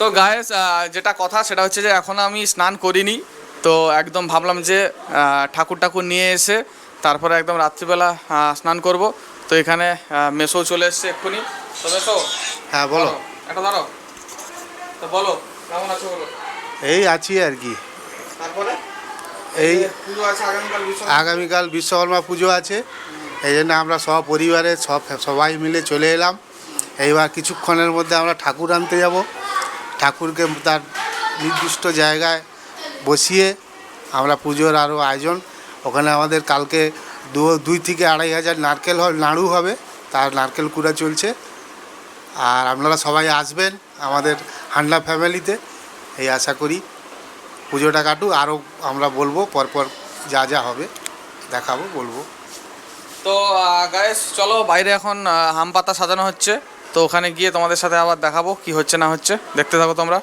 তো গায়েস যেটা কথা সেটা হচ্ছে যে এখন আমি স্নান করিনি তো একদম ভাবলাম যে ঠাকুর ঠাকুর নিয়ে এসে তারপরে একদম রাত্রিবেলা স্নান করব। তো এখানে মেসো চলে এসছে এক্ষুনি। তো মেসো হ্যাঁ বলো। এটা ধরো তো বলো কেমন আছো বলো? এই আছি আর কি। তারপরে? এই আগামীকাল বিশ্বকর্মা পুজো। আছে। এই জন্য আমরা সব পরিবারে সব সবাই মিলে চলে এলাম। এইবার কিছুক্ষণের মধ্যে আমরা ঠাকুর আনতে যাব। ঠাকুরকে তার নির্দিষ্ট জায়গায় বসিয়ে আমরা পুজোর আরও আয়োজন। ওখানে আমাদের কালকে দু, দুই থেকে আড়াই হাজার নারকেল হবে নাড়ু হবে, তার নারকেল কুড়া চলছে। আর আপনারা সবাই আসবেন আমাদের হান্ডা ফ্যামিলিতে, এই আশা করি পুজোটা কাটুক। আরও আমরা বলব, পরপর যা যা হবে দেখাবো, বলব। তো গায়েস চলো, বাইরে এখন হাম পাতা সাজানো হচ্ছে। তো ওখানে গিয়ে তোমাদের সাথে আবার দেখাবো কি হচ্ছে না হচ্ছে। দেখতে থাকো তোমরা।